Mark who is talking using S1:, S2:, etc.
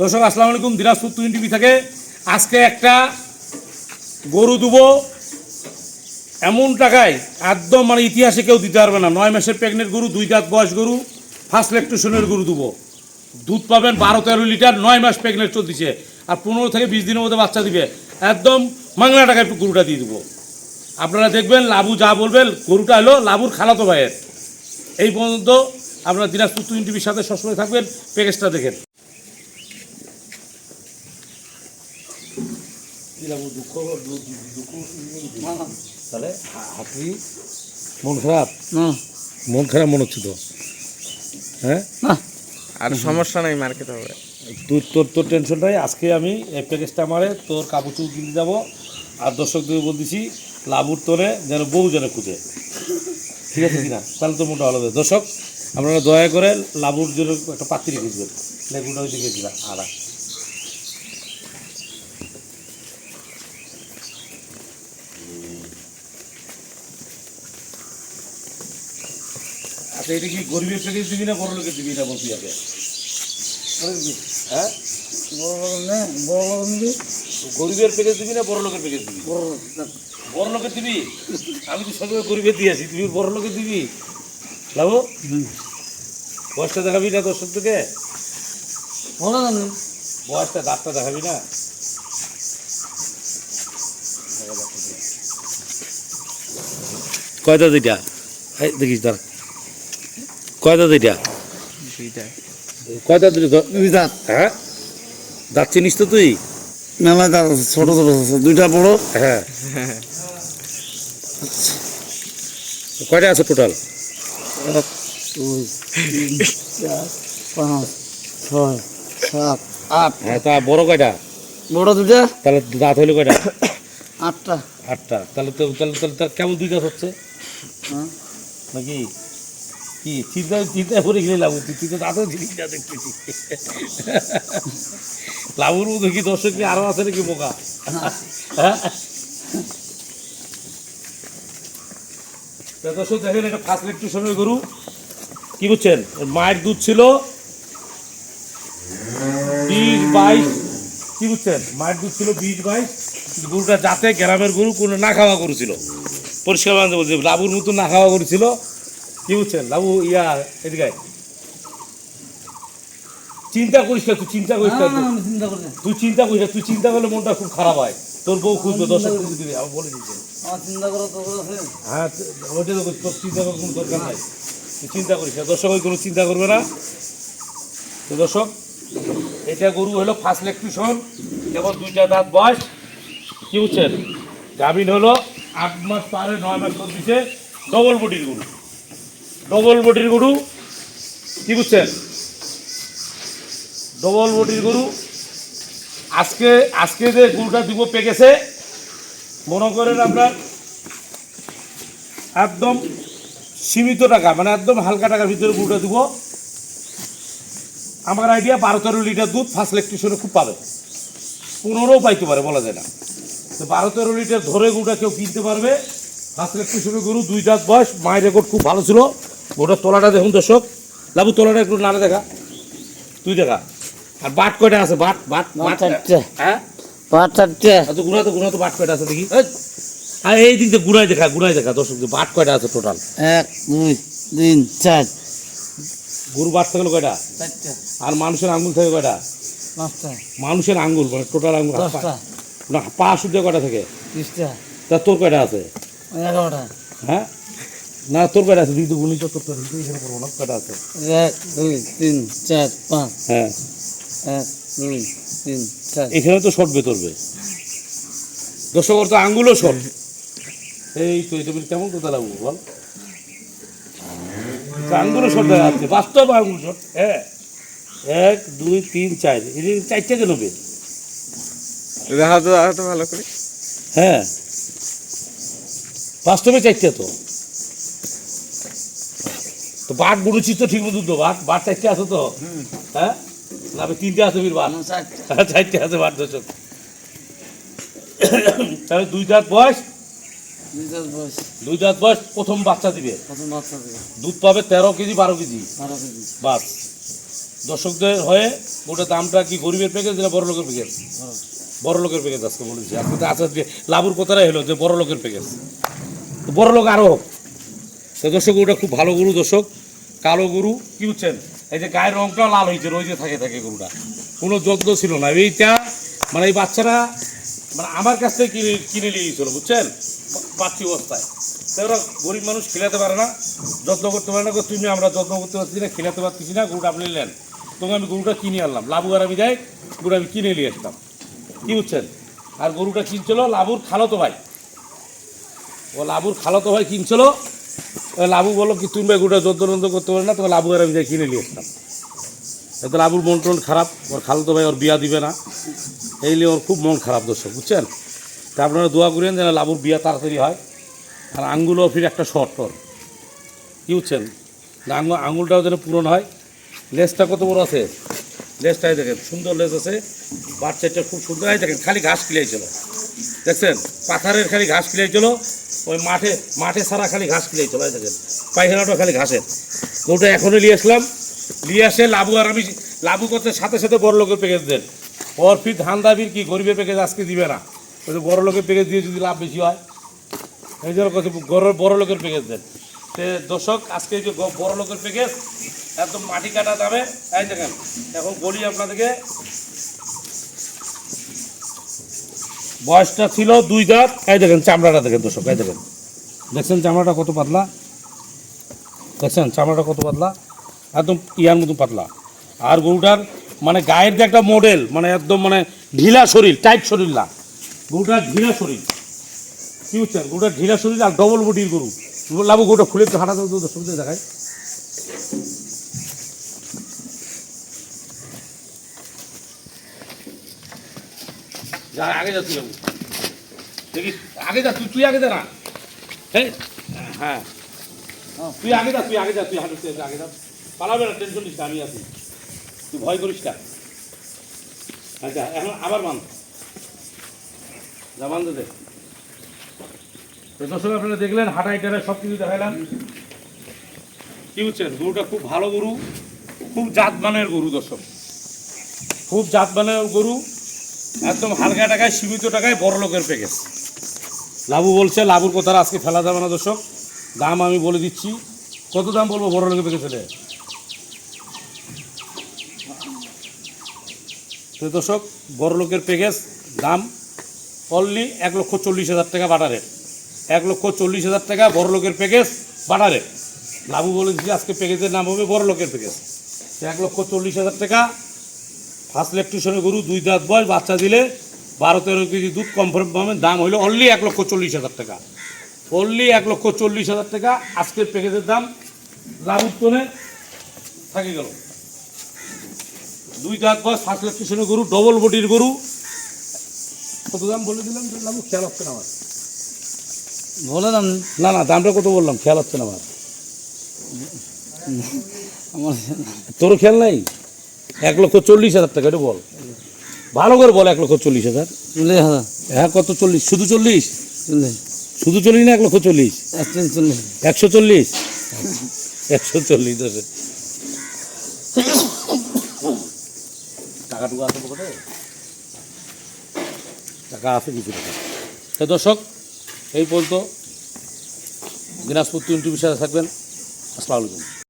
S1: দর্শক, আসসালামু আলাইকুম। দিনাজপুর তুইন টিভি থেকে আজকে একটা গরু দেবো। এমন টাকায় একদম মানে ইতিহাসে কেউ দিতে পারবে না। নয় মাসের প্রেগনেন্ট গরু, দুই দাঁত বয়স গরু ফার্স্ট ল্যাকটেশনের গরু দেবো। দুধ পাবেন বারো তেরো লিটার, নয় মাস প্রেগনেন্ট চলতেছে। আর পনেরো থেকে বিশ দিনের মধ্যে বাচ্চা দিবে। একদম বাংলা টাকায় একটু গরুটা দিয়ে দেবো। আপনারা দেখবেন, লাবু যা বলবেন, গরুটা হলো লাবুর খালাতো ভাইয়ের। এই পর্যন্ত আপনারা দিনাজপুর তুইন টিভির সাথে সবসময় থাকবেন প্যাকেজটা দেখেন। তাহলে হাতি মন খারাপ?
S2: না।
S1: মন খারাপ মনে হচ্ছে তো? হ্যাঁ?
S2: না।
S3: আর সমস্যা নাই মার্কেট হবে।
S1: তুই তোর তোর টেনশন নাই আজকে আমি এই প্যাকেজটা আমারে তোর কাপড় চুল কিনতে যাব আর দর্শকদের বলতেছি লাবুর তোরে যেন বউ যেন খুঁজে। ঠিক আছে কিনা? তাহলে তো মোটা ভালো হবে দর্শক আপনারা দয়া করে লাবুর জন্য একটা পাত্রী খুঁজবেন। লেগুটা ওই দিকে দিলা আড়া আচ্ছা এটা কি গরিবের প্যাকেজ দিবি না বড় লোকের দিবি না বলছি আগে? হ্যাঁ? গরিবের প্যাকেজ দিবি না বড় লোকের প্যাকেজ দিবি?
S2: বড়
S1: লোকের দিবি? আমি তো সবাই গরিবের দিয়েছি তুমি বড় লোকের দিবি? লাবু? বয়সটা দেখাবি না দর্শক থেকে বয়সটা দাঁতটা দেখাবি না? কয়টা দুইটা? দেখিস, দাঁড়া। কয়টা দুইটা।
S3: দুইটা
S1: কয়টা দুইটা
S2: দুই দাঁত।
S1: হ্যাঁ? দাঁত চিনিস তো তুই?
S2: মেলা দাঁত আছে ছোট ছোট আছে দুইটা বড়।
S1: হ্যাঁ। কয়টা আছে টোটাল
S2: এক দুই তিন চার পাঁচ ছয় সাত আট।
S1: হ্যাঁ তা বড় কয়টা?
S2: বড় দুইটা?
S1: তাহলে দাঁত হইল কয়টা?
S2: আটটা।
S1: আটটা। তাহলে তো তাহলে তাহলে তার কেমন দুই দাঁত হচ্ছে।
S2: হ্যাঁ।
S1: নাকি? কি, চিন্তা করে গেলে লাভ তুই তো দাঁতও জিনিস না দেখতেছি। লাভুর মতো কি দর্শক কি আরও আছে নাকি বোকা? হ্যাঁ? দর্শক দেখেন ফার্স্ট গরু। কি বুঝছেন মায়ের দুধ ছিল। বিশ বাইশ। কি বুঝছেন মায়ের দুধ ছিল বিশ বাইশ। গরুটা যাতে গ্রামের গরু কোনো না খাওয়া গরু ছিল পরিষ্কার বলছে, লাবুর মতো না খাওয়া গরু ছিল কি বুঝছেন ইয়া এদিকে চিন্তা করিস না তুই চিন্তা করিস না তুই।
S2: চিন্তা
S1: করিস না তুই চিন্তা করলে মনটা খুব খারাপ হয়। তোর বউ খুঁজবে দর্শক খুঁজে দিবি আমি বলে দিচ্ছি। হ্যাঁ তো তোর চিন্তা করার কোনো দরকার নাই। তুই চিন্তা করিস না দর্শক ওই কোনো চিন্তা করবে না। তো দর্শক এটা গরু হলো ফার্স্ট ইলেকট্রিশন যেমন দুইটা দাঁত বয়স। কি বুঝছেন? গাভিন হলো আট মাস পারে নয় মাস করে দিছে ডবল বডির গরু। ডবল বডির গরু, কি বুঝছেন? ডবল বডির গরু। আজকে আজকে যে গরুটা দিব পেকেছে, মনে করেন আপনার একদম সীমিত টাকা মানে একদম হালকা টাকার ভিতরে গরুটা দিব। আমার আইডিয়া বারো তেরো লিটার দুধ ফার্স্ট ইলেকট্রিশনে খুব পাবে পনেরোও পাইতে পারে, বলা যায় না। তো বারো তেরো লিটার ধরে গরুটা কেউ কিনতে পারবে। ফার্স্ট ইলেকট্রিশনে গরু, দুই দাঁত বয়স, মায়ের রেকর্ড খুব ভালো ছিল। গরুটার তোলাটা দেখুন দর্শক। লাবু তোলাটা একটু নাড়া দেখা। তুই দেখা। আর বাট কয়টা আছে? But but but. হ্যাঁ?
S2: পাঁচ চারটে।
S1: তো গুণা তো গুণা তো বাট কয়টা আছে দেখি। আর এই দিক দিয়ে গুড়াই দেখা গুড়াই দেখা দর্শক বাট কয়টা আছে টোটাল
S2: এক দুই তিন চার।
S1: গরু বাট থাকল কয়টা? আর মানুষের আঙ্গুল থাকে কয়টা?
S2: পাঁচটা।
S1: মানুষের আঙ্গুল মানে টোটাল আঙ্গুল না পা শুদ্ধ কয়টা থাকে? তা তোর কয়টা আছে?
S2: এগারোটা।
S1: হ্যাঁ? না তোর কয়টা আছে দুই দু গুণি তো তোর তো এখানে করব না কয়টা আছে।
S2: এক দুই তিন চার পাঁচ।
S1: হ্যাঁ।
S2: এক দুই তিন চার।
S1: এখানে তো শর্ট বেতরবে দর্শক তো আঙ্গুলও শর্ট। এই তো এটা কেমন কথা লাগবো বল? তো আঙ্গুলও শর্ট দেখা যাচ্ছে বাস্তব আঙ্গুল শর্ট হ্যাঁ। এক দুই তিন চার এই যে চারটে কেন বে
S3: দেখা তো ভালো করে।
S1: হ্যাঁ। বাস্তবে চারটে তো। তো বাট বুড়েছিস তো ঠিক মতো তো বাট বাট চারটে আছে তো। হ্যাঁ? না তিনটে আছে বীর বাট
S2: চারটে।
S1: চারটে আছে বাট দর্শক। তাহলে দুই দাঁত বয়স?
S2: দুই
S1: দাঁত বয়স। প্রথম বাচ্চা দিবে।
S2: প্রথম বাচ্চা দিবে।
S1: দুধ পাবে তেরো কেজি বারো কেজি।
S2: বারো কেজি।
S1: বাস। দর্শকদের হয়ে ওটা দামটা কি গরিবের প্যাকেজ না বড় লোকের প্যাকেজ বড় লোকের প্যাকেজ আজকে বলেছি। আজকে তো যে লাভুর কথাটাই হলো যে বড় লোকের প্যাকেজ তো বড় লোক আরও হোক তো দর্শক ওটা খুব ভালো গরু দর্শক। কালো গরু, কি বুঝছেন? এই যে গায়ের রংটাও লাল হয়েছে, রয়েছে, থাকে থাকে গরুটা। কোনো যত্ন ছিল না। এইটা মানে এই বাচ্চারা মানে আমার কাছ থেকে কিনে কিনে নিয়ে বুঝছেন? বাচ্চি অবস্থায়। তো ওরা গরিব মানুষ খেলাতে পারে না, যত্ন করতে পারে না তুমি আমরা যত্ন করতে পারছি না, খেলাতে পারতেছি না, গরুটা আপনি নেন তখন আমি গরুটা কিনে আনলাম। লাবু আর আমি যাই গরু আমি কিনে নিয়ে আসতাম কি বুঝছেন? আর গরুটা কিনছিল, লাবুর খালতো ভাই। ও লাবুর খালতো ভাই কিনছিল লাবু বলো কি, তুমি যত্ন টত্ন করতে পারে না তখন লাবু আর আমি যাই কিনে নিয়ে আসতাম। এত লাবুর মন টন খারাপ, ওর খালতো ভাই ওর বিয়া দিবে না। এই নিয়ে ওর খুব মন খারাপ দর্শক, বুঝছেন? তা আপনারা দোয়া করেন যেন লাবুর বিয়া তাড়াতাড়ি হয়। আর আঙ্গুলও ফির একটা শর্ট ওর কী বুঝছেন? আঙুল আঙুলটাও যেন পূরণ হয়। লেজটা কত বড় আছে? লেজটাই দেখেন, সুন্দর লেজ আছে। বাচ্চাটা খুব সুন্দর। হয় দেখেন, খালি ঘাস খিলাইছিল। দেখছেন? পাথারের খালি ঘাস খিলাইছিল। ওই মাঠে মাঠে সারা খালি ঘাস খিলাইছিল এই দেখেন। পায়খানাটা খালি ঘাসের ওটা এখনই নিয়ে আসলাম। নিয়ে আসে লাবু আর আমি লাবু করতে সাথে সাথে বড় লোকের প্যাকেজ দেন। ওর ফির ধান দাবির কি গরিবের প্যাকেজ আজকে দিবে না? ওই বড় লোকের প্যাকেজ দিয়ে যদি লাভ বেশি হয়, এই জন্য কথা বড় লোকের প্যাকেজ দেন। সে দর্শক, আজকে যে বড় লোকের প্যাকেজ একদম মাটি কাটা দামে, এই দেখেন, এখন বলি আপনাদেরকে বয়সটা ছিল দুই দাঁত। এই দেখেন, চামড়াটা দেখেন দর্শক, এই দেখেন। দেখছেন চামড়াটা কত পাতলা? দেখছেন চামড়াটা কত পাতলা? একদম ইয়ার মতো পাতলা। আর গরুটার মানে গায়ের যে একটা মডেল মানে একদম মানে ঢিলা শরীর টাইট শরীর না। গরুটার ঢিলা শরীর। কি বুঝছেন? গরুটার ঢিলা শরীর আর ডবল বডির গরু। লাভু গরুটা খুলে একটু হাঁটা দর্শকদের দেখায় যা আগে যা তুই দেখি আগে যা তুই তুই আগে যা না। হ্যাঁ। তুই আগে যা তুই আগে যা তুই হাঁটু তুই আগে যা। পালাবে না টেনশন নিস আমি আছি। তুই ভয় করিস না। আচ্ছা এখন আবার মান যা বান্ধ দে। তো দর্শক আপনারা দেখলেন হাঁটাই টাটাই সব কিছু দেখাইলাম। কি বুঝছেন? গরুটা খুব ভালো গরু খুব জাত মানের গরু দর্শক। খুব জাত মানের গরু। একদম হালকা টাকায়, সীমিত টাকায় বড় লোকের প্যাকেজ লাবু বলছে, লাবুর কথা আজকে ফেলা যাবে না দর্শক। দাম আমি বলে দিচ্ছি। কত দাম বলব বড় লোকের প্যাকেজ তো দর্শক, বড় লোকের প্যাকেজ দাম। অনলি এক লক্ষ চল্লিশ হাজার টাকা বাটারে এক লক্ষ চল্লিশ হাজার টাকা বড় লোকের প্যাকেজ বাটারে লাবু বলে দিচ্ছি, আজকে প্যাকেজের নাম হবে বড় লোকের প্যাকেজ এক লক্ষ চল্লিশ হাজার টাকা ফার্স্ট ইলেকট্রিশনের গরু দুই দাঁত বয়স বাচ্চা দিলে বারো তেরো কেজি দুধ কনফার্ম পাবেন। দাম হইল অনলি এক লক্ষ চল্লিশ হাজার টাকা। অনলি এক লক্ষ চল্লিশ হাজার টাকা। আজকের প্যাকেজের দাম লাভ উত্তনে থাকে গেল। দুই দাঁত বয়স ফার্স্ট ইলেকট্রিশনের গরু ডবল বডির গরু। কত দাম বলে দিলাম যে লাভ খেয়াল হচ্ছে না আমার?
S2: বলে দাম
S1: না না দামটা কত বললাম? খেয়াল হচ্ছে না আমার।
S2: আমার
S1: তোর খেয়াল নাই? এক লক্ষ চল্লিশ হাজার টাকা এটা বল। ভালো করে বল এক লক্ষ চল্লিশ হাজার।
S2: চল্লিশ হাজার।
S1: হ্যাঁ কত চল্লিশ? শুধু চল্লিশ?
S2: চল্লিশ।
S1: শুধু চল্লিশ না এক লক্ষ চল্লিশ?
S2: একশো চল্লিশ?
S1: একশো চল্লিশ দশে টাকাটুকু আছে পকেটে? টাকা আছে কিছু টাকা। দর্শক এই পর্যন্ত। দিনাজপুর টোয়েন্টি সাথে থাকবেন। আসসালামু আলাইকুম।